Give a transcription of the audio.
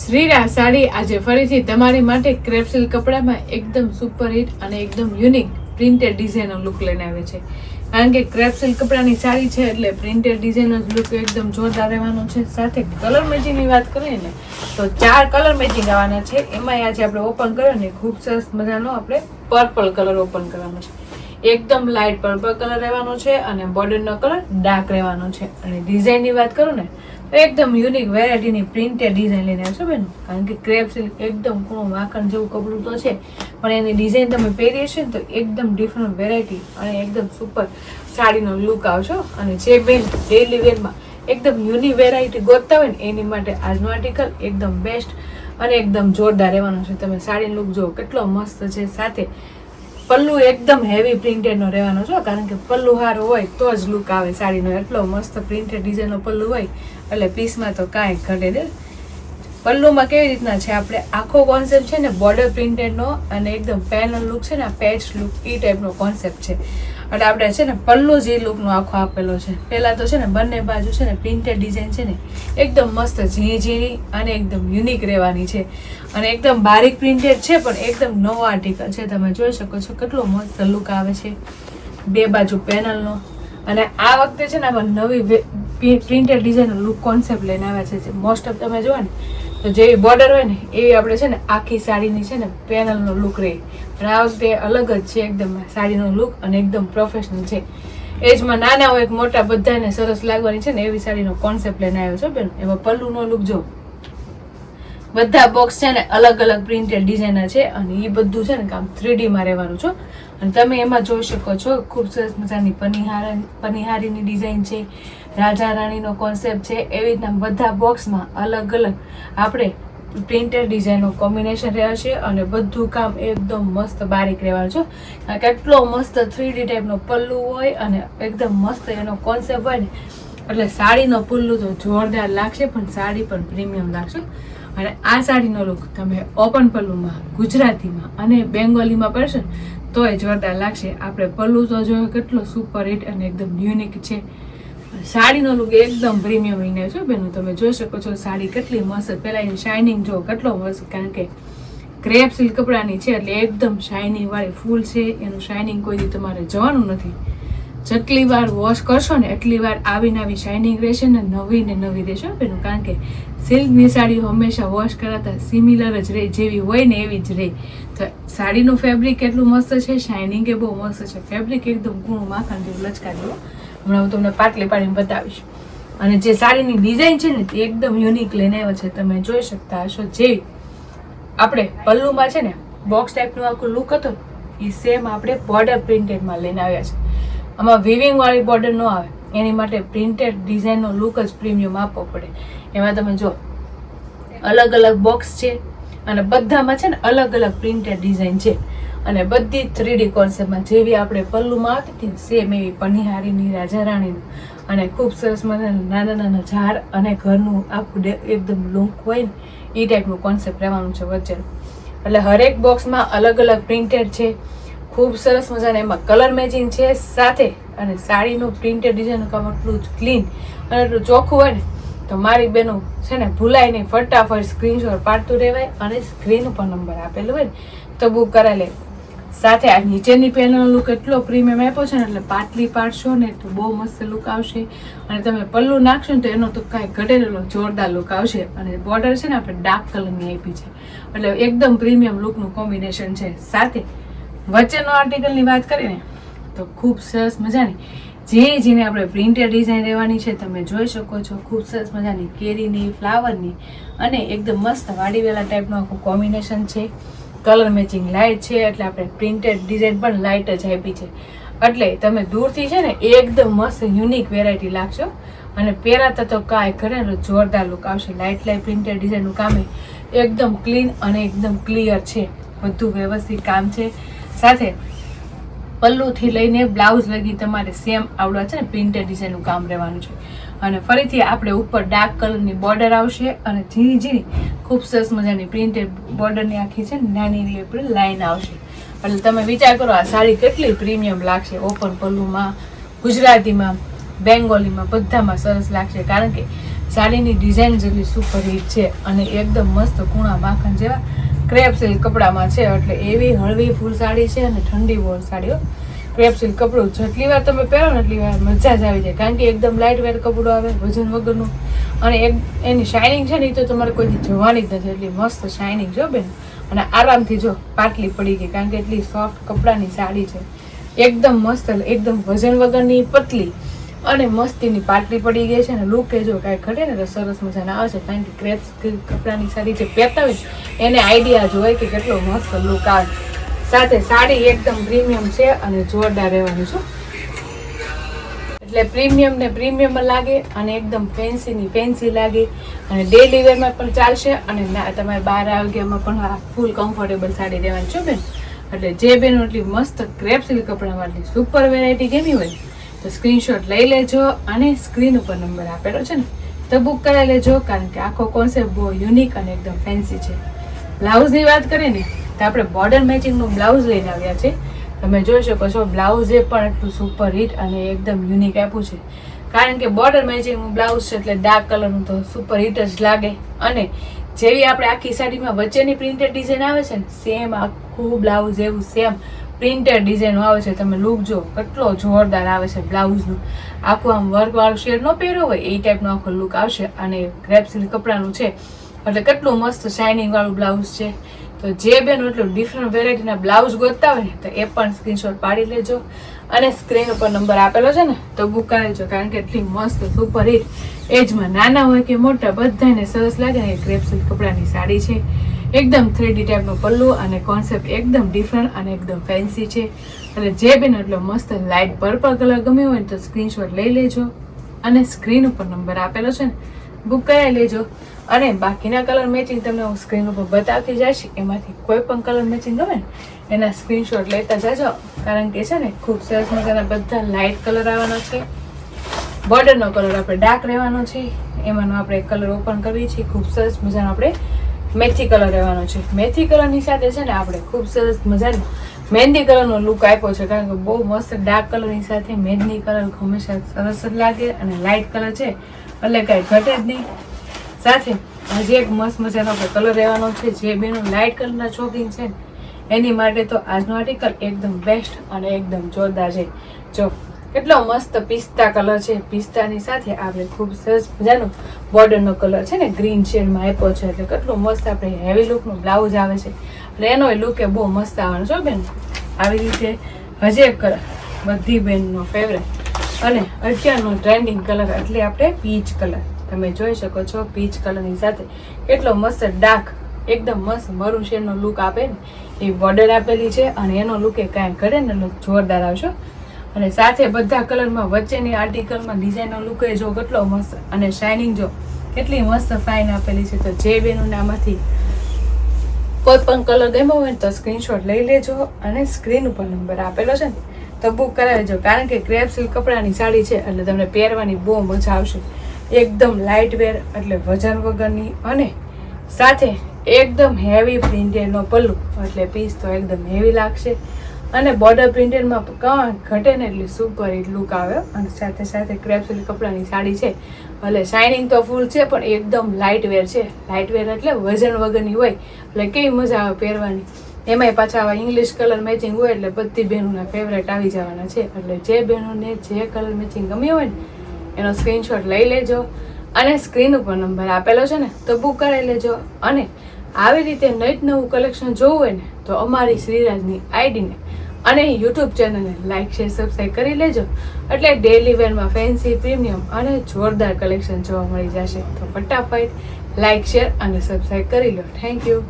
શ્રીરા સાડી આજે ફરીથી તમારી માટે ક્રેપસિલ કપડામાં એકદમ સુપર હિટ અને એકદમ યુનિક પ્રિન્ટેડ ડિઝાઇનનો લુક લઈને આવે છે. કારણ કે ક્રેપસિલ કપડાની સાડી છે એટલે પ્રિન્ટેડ ડિઝાઇનનો લુક એકદમ જોરદાર રહેવાનો છે. સાથે કલર મેચિંગની વાત કરીએ ને, તો ચાર કલર મેચિંગ આવવાના છે. એમાં આજે આપણે ઓપન કર્યો ને, ખૂબ સરસ મજાનો આપણે પર્પલ કલર ઓપન કરવાનો છે. એકદમ લાઇટ પર્પલ કલર રહેવાનો છે અને બોર્ડરનો કલર ડાર્ક રહેવાનો છે. અને ડિઝાઇનની વાત કરું ને એકદમ યુનિક વેરાયટીની પ્રિન્ટેડ ડિઝાઇન લઈને આવશો બેન. કારણ કે ક્રેપ સિલ્ક એકદમ કૂણું માખણ જેવું કપડું તો છે, પણ એની ડિઝાઇન તમે પહેરીએ છે ને તો એકદમ ડિફરન્ટ વેરાયટી અને એકદમ સુપર સાડીનો લુક આવશો અને જે બેન ડેલી વેરમાં એકદમ યુનિક વેરાયટી ગોતતા હોય ને, એની માટે આજનો આર્ટિકલ એકદમ બેસ્ટ અને એકદમ જોરદાર રહેવાનો છે. તમે સાડીનો લુક જુઓ, કેટલો મસ્ત છે. સાથે પલ્લુ એકદમ હેવી પ્રિન્ટેડ નો રહેવાનો છો કારણ કે પલ્લુ હારો હોય તો જ લુક આવે. સાડીનો એટલો મસ્ત પ્રિન્ટેડ ડિઝાઇનનો પલ્લુ હોય, એટલે પીસમાં તો કાંઈ ઘટે ને પલ્લુમાં કેવી રીતના છે? આપણે આખો કોન્સેપ્ટ છે ને બોર્ડર પ્રિન્ટેડનો અને એકદમ પેનલ લુક છે ને, આ પેચ લુક એ ટાઈપનો કોન્સેપ્ટ છે. એટલે આપણે છે ને પલ્લુ જે લુકનો આખો આપેલો છે, પહેલાં તો છે ને બંને બાજુ છે ને પ્રિન્ટેડ ડિઝાઇન છે ને એકદમ મસ્ત ઝીણી ઝીણી અને એકદમ યુનિક રહેવાની છે. અને એકદમ બારીક પ્રિન્ટેડ છે, પણ એકદમ નવો આર્ટિકલ છે. તમે જોઈ શકો છો કેટલો મસ્ત લુક આવે છે બે બાજુ પેનલનો અને આ વખતે છે ને નવી પ્રિન્ટેડ ડિઝાઇનનો લુક કોન્સેપ્ટ લઈને આવ્યા છે. મોસ્ટ ઓફ તમે જુઓ ને જેવી બોર્ડર હોય ને, એવી આપણે છે ને આખી સાડીની છે ને પેનલનો લુક રહે. પણ આ વખતે અલગ જ છે એકદમ સાડીનો લુક અને એકદમ પ્રોફેશનલ છે. એજમાં નાના હોય મોટા, બધાને સરસ લાગવાની છે ને એવી સાડીનો કોન્સેપ્ટ લઈને આવ્યો છે બેન. એમાં પલ્લુનો લુક જો. બધા બોક્સ છે ને અલગ અલગ પ્રિન્ટેડ ડિઝાઇનના છે અને એ બધું છે ને કામ થ્રીડીમાં રહેવાનું છો. અને તમે એમાં જોઈ શકો છો, ખૂબ સરસ મજાની પનિહાર પનિહારીની ડિઝાઇન છે. રાજા રાણીનો કોન્સેપ્ટ છે, એવી રીતના બધા બોક્સમાં અલગ અલગ. આપણે પ્રિન્ટેડ ડિઝાઇનનું કોમ્બિનેશન રહેશે અને બધું કામ એકદમ મસ્ત બારીક રહેવાનું છે. કારણ કે એટલો મસ્ત થ્રીડી ટાઈપનો પલ્લુ હોય અને એકદમ મસ્ત એનો કોન્સેપ્ટ હોય ને, એટલે સાડીનો પલ્લું તો જોરદાર લાગશે, પણ સાડી પણ પ્રીમિયમ લાગશે. અને આ સાડીનો લુક તમે ઓપન પલ્લુમાં, ગુજરાતીમાં અને બેંગોલીમાં પડશે તો તોય જોરદાર લાગશે. આપણે પલ્લુ તો જોયો, કેટલો સુપર હિટ અને એકદમ યુનિક છે. સાડીનો લુક એકદમ પ્રીમિયમ ઇને છો બેનું, તમે જોઈ શકો છો સાડી કેટલી મસ્ત. પહેલાં એની શાઇનિંગ જો કેટલો મસ્ત, કારણ કે ક્રેપ સિલ્ક કપડાની છે એટલે એકદમ શાઇનિંગ વાળી ફૂલ છે, એનું શાઇનિંગ કોઈ દી તમારે જવાનું નથી. જેટલી વાર વોશ કરશો ને એટલી વાર આવી શાઇનિંગ રહેશે ને નવી ને નવી રહેશે બેનું, કારણ કે સિલ્કની સાડી હંમેશા વોશ કરાતા સિમિલર જ રહે, જેવી હોય ને એવી જ રહે. તો સાડીનું ફેબ્રિક એટલું મસ્ત છે શાઇનિંગ એ બહુ મસ્ત છે. ફેબ્રિક એકદમ ગુણું માખણ જેવું લચકા જેવું હમણાં હું તમને પાટલી પાડીને બતાવીશ. અને જે સાડીની ડિઝાઇન છે ને, તે એકદમ યુનિક લઈને આવ્યા છે. તમે જોઈ શકતા હશો જેવી આપણે પલ્લુમાં છે ને બોક્સ ટાઈપનું આખું લુક હતો, એ સેમ આપણે બોર્ડર પ્રિન્ટેડમાં લઈને આવ્યા છે. આમાં વિવિંગવાળી બોર્ડર ન આવે, એની માટે પ્રિન્ટેડ ડિઝાઇનનો લુક જ પ્રીમિયમ આપવો પડે. એમાં તમે જો અલગ અલગ બોક્સ છે, અને બધામાં છે ને અલગ અલગ પ્રિન્ટેડ ડિઝાઇન છે. અને બધી થ્રીડી કોન્સેપ્ટમાં જેવી આપણે પલ્લુમાં આવતી હતી સેમ એવી પનિહારીની રાજા રાણીનું અને ખૂબ સરસ મજાના નાના નાના ઝાડ અને ઘરનું આખું એકદમ લૂંક હોય ને એ ટાઈપનું કોન્સેપ્ટ રહેવાનું છે વચ્ચે એટલે હરેક બોક્સમાં અલગ અલગ પ્રિન્ટેડ છે, ખૂબ સરસ મજાના એમાં કલર મેચિંગ છે સાથે, અને સાડીનું પ્રિન્ટેડ ડિઝાઇન કામ એટલું ક્લીન અને એટલું ચોખ્ખું હોય ને, તો મારી બેનો છે ને ભૂલાય નહીં ફટાફટ સ્ક્રીનશોટ પાડતું રહેવાય અને સ્ક્રીન ઉપર નંબર આપેલો હોય ને, તો બુક કરાવી લે. સાથે આ નીચેની પેનલનો લુક એટલો પ્રીમિયમ આપ્યો છે ને, એટલે પાટલી પાડશો ને તો બહુ મસ્ત લુક આવશે. અને તમે પલ્લું નાખશો ને તો એનો તો કાંઈ ઘટેલો જોરદાર લુક આવશે. અને બોર્ડર છે ને આપણે ડાર્ક કલરની આપી છે. એટલે એકદમ પ્રીમિયમ લુકનું કોમ્બિનેશન છે. સાથે વચ્ચેનો આર્ટિકલની વાત કરીએ ને, તો ખૂબ સરસ મજાની જે જેને આપણે પ્રિન્ટેડ ડિઝાઇન રહેવાની છે, તમે જોઈ શકો છો. ખૂબ સરસ મજાની કેરીની ફ્લાવરની અને એકદમ મસ્ત વાડીવેલા ટાઈપનું આખું કોમ્બિનેશન છે. કલર મેચિંગ લાઇટ છે, એટલે આપણે પ્રિન્ટેડ ડિઝાઇન પણ લાઇટ જ આપી છે. એટલે તમે દૂરથી છે ને એકદમ મસ્ત યુનિક વેરાયટી લાગશો. અને પહેરાતા તો કાંઈ ને જોરદાર લુક આવશે. લાઇટ લાઇટ પ્રિન્ટેડ ડિઝાઇનનું કામ એકદમ ક્લીન અને એકદમ ક્લિયર છે. બધું વ્યવસ્થિત કામ છે. સાથે પલ્લુથી લઈને બ્લાઉઝ લગી તમારે સેમ આવડવા છે ને પ્રિન્ટેડ ડિઝાઇનનું કામ રહેવાનું છે. અને ફરીથી આપણે ઉપર ડાર્ક કલરની બોર્ડર આવશે અને ઝીણી ઝીણી ખૂબ સરસ મજાની પ્રિન્ટેડ બોર્ડરની આખી છે નાની એવી આપણે લાઈન આવશે. એટલે તમે વિચાર કરો આ સાડી કેટલી પ્રીમિયમ લાગશે ઓપન પલ્લુમાં, ગુજરાતીમાં, બેંગોલીમાં, બધામાં સરસ લાગશે. કારણ કે સાડીની ડિઝાઇન જેટલી સુપર હિટ છે અને એકદમ મસ્ત કૂણા માખણ જેવા ક્રેપ સિલ્ક કપડામાં છે. એટલે એવી હળવી ફૂલ સાડી છે અને ઠંડી વોળ સાડીઓ ક્રેપ સિલ્ક કપડું જેટલી વાર તમે પહેરો ને એટલી વાર મજા જ આવી જાય. કારણ કે એકદમ લાઇટ વેટ કપડું આવે, વજન વગરનું. અને એક એની શાઇનિંગ છે ને એ તો તમારે કોઈ જોવાની જ નથી. એટલી મસ્ત શાઇનિંગ જો બેન. અને આરામથી જો પાટલી પડી ગઈ, કારણ કે એટલી સોફ્ટ કપડાની સાડી છે. એકદમ મસ્ત, એકદમ વજન વગરની પતલી. અને મસ્તીની પાટલી પડી ગઈ છે અને લુક એ જો કાંઈ ઘટે ને, તો સરસ મજાના આવે છે. કારણ કે ક્રેપ કપડાની સાડી જે પહેરતા હોય, એને આઈડિયા જ હોય કે કેટલો મસ્ત લુક આવે. સાથે સાડી એકદમ પ્રીમિયમ છે અને જોરદાર રહેવાની છે. એટલે પ્રીમિયમ ને પ્રીમિયમ લાગે અને એકદમ ફેન્સી ની ફેન્સી લાગે. અને ડેલી વેરમાં પણ ચાલશે અને તમારે બાર આવ્યામાં પણ ફૂલ કમ્ફર્ટેબલ સાડી રહેવાની છો બેન. એટલે જે બેન એટલી મસ્ત ક્રેપ સિલ્ક કપડામાં સુપર વેરાયટી કેમી હોય, તો સ્ક્રીનશોટ લઈ લેજો અને સ્ક્રીન ઉપર નંબર આપેલો છે ને, તો બુક કરાવી લેજો, કારણ કે આખો કોન્સેપ્ટ બહુ યુનિક અને એકદમ ફેન્સી છે. બ્લાઉઝની વાત કરીએ ને તો આપણે બોર્ડર મેચિંગનું બ્લાઉઝ લઈને આવ્યા છે. તમે જોઈ શકો છો, બ્લાઉઝ પણ એટલું સુપર હિટ અને એકદમ યુનિક આપ્યું છે. કારણ કે બોર્ડર મેચિંગનું બ્લાઉઝ છે એટલે ડાર્ક કલરનું તો સુપર હિટ જ લાગે. અને જેવી આપણે આખી સાડીમાં વચ્ચેની પ્રિન્ટેડ ડિઝાઇન આવે છે ને સેમ આખું બ્લાઉઝ એવું સેમ પ્રિન્ટેડ ડિઝાઇનો આવે છે. તમે લુક જો કેટલો જોરદાર આવે છે બ્લાઉઝનું. આખું આમ વર્કવાળું શેર નો પહેર્યો હોય, એ ટાઈપનો આખો લુક આવશે. અને ગ્રેપ સિલ્ક કપડાનું છે. એટલે કેટલું મસ્ત શાઇનિંગવાળું બ્લાઉઝ છે. તો જે બેન એટલું ડિફરન્ટ વેરાયટીના બ્લાઉઝ ગોતતા હોય ને, તો એ પણ સ્ક્રીનશોટ પાડી લેજો. અને સ્ક્રીન ઉપર નંબર આપેલો છે ને, તો બુક કરી લેજો કારણ કે એટલી મસ્ત સુપર હિટ એજમાં નાના હોય કે મોટા, બધાને સરસ લાગે ને ક્રેપ સિલ્ક કપડાની સાડી છે. એકદમ થ્રીડી ટાઈપનું પલ્લું અને કોન્સેપ્ટ એકદમ ડિફરન્ટ અને એકદમ ફેન્સી છે. અને જે બેન એટલો મસ્ત લાઇટ પર્પલ કલર ગમ્યો હોય ને, તો સ્ક્રીનશોટ લઈ લેજો. અને સ્ક્રીન ઉપર નંબર આપેલો છે ને બુક કરાવી લેજો. અને બાકીના કલર મેચિંગ તમને હું સ્ક્રીન ઉપર બતાવતી જઈશ, એમાંથી કોઈ પણ કલર મેચિંગ ગમે ને એના સ્ક્રીનશોટ લેતા જજો, કારણ કે છે ને, ખૂબ સરસ મજાના બધા લાઇટ કલર આવવાનો છે. બોર્ડરનો કલર આપણે ડાર્ક રહેવાનો છે, એમાંનો આપણે કલર ઓપન કરીએ છીએ, ખૂબ સરસ મજાનો આપણે મેથી કલર રહેવાનો છે. મેથી કલરની સાથે છે ને, આપણે ખૂબ સરસ મજાનો મહેંદી કલરનો લુક આપ્યો છે, કારણ કે બહુ મસ્ત ડાર્ક કલરની સાથે મહેંદી કલર હંમેશા સરસ જ લાગે અને લાઇટ કલર છે, એટલે કાંઈ ઘટે જ નહીં. સાથે હજી એક મસ્ત મજાનો કલર રહેવાનો છે, જે બેનો લાઇટ કલરના શોખીન છે. એની માટે તો આજનો આર્ટિકલ એકદમ બેસ્ટ અને એકદમ જોરદાર છે. જો, કેટલો મસ્ત પિસ્તા કલર છે. પિસ્તાની સાથે આપણે ખૂબ સરસ મજાનો બોર્ડરનો કલર છે ને ગ્રીન શેડમાં આપ્યો છે. એટલે કેટલો મસ્ત આપણે હેવી લુકનું બ્લાઉઝ આવે છે. એટલે એનો લુક એ બહુ મસ્ત આવવાનો છો બેન. આવી રીતે હજી એક કલર બધી બેનનો ફેવરેટ અને અત્યારનો ટ્રેન્ડિંગ કલર એટલે આપણે પીચ કલર તમે જોઈ શકો છો પીચ કલરની સાથે એટલો મસ્ત ડાર્ક, એકદમ મસ્ત મરૂન શેડનો લુક આપે ને. એ બોર્ડર આપેલી છે અને એનો લુક એ કાંઈ કરે ને જોરદાર આવશો. અને સાથે બધા કલરમાં વચ્ચેની આર્ટિકલમાં ડિઝાઇનનો લુક એ જો કેટલો મસ્ત અને શાઇનિંગ જો કેટલી મસ્ત ફાઇન આપેલી છે. તો જે બેનું નામાંથી કોઈ પણ કલર ગમ્યો હોય ને તો સ્ક્રીનશોટ લઈ લેજો અને સ્ક્રીન ઉપર નંબર આપેલો છે ને, તો બુક કરાવજો. કારણ કે ક્રેપ સિલ્ક કપડાની સાડી છે એટલે તમને પહેરવાની બહુ મજા આવશે. એકદમ લાઇટ વેર એટલે વજન વગરની અને સાથે એકદમ હેવી પ્રિન્ટેડનો પલ્લુ, એટલે પીસ તો એકદમ હેવી લાગશે. અને બોર્ડર પ્રિન્ટેડમાં કાં ઘટે ને એટલે સુપર લુક આવે. અને સાથે સાથે ક્રેપ સિલ્ક કપડાની સાડી છે. એટલે શાઇનિંગ તો ફૂલ છે, પણ એકદમ લાઇટ વેર છે. લાઇટ વેર એટલે વજન વગરની હોય, એટલે કેવી મજા આવે પહેરવાની. એમાંય પાછા આવા ઇંગ્લિશ કલર મેચિંગ હોય, એટલે બધી બહેનોના ફેવરેટ આવી જવાના છે. એટલે જે બહેનોને જે કલર મેચિંગ ગમ્યું હોય ને એનો સ્ક્રીનશોટ લઈ લેજો અને સ્ક્રીન ઉપર નંબર આપેલો છે ને, તો બુક કરાવી લેજો. અને આવી રીતે નઈટ નવું કલેક્શન જોવું હોય ને, તો અમારી શ્રીરાજની આઈડીને અને યુટ્યુબ ચેનલને લાઇક શેર સબસ્ક્રાઈબ કરી લેજો. એટલે ડેલી વેરમાં ફેન્સી પ્રીમિયમ અને જોરદાર કલેક્શન જોવા મળી જશે. તો ફટાફટ લાઇક શેર અને સબસ્ક્રાઈબ કરી લો. Thank you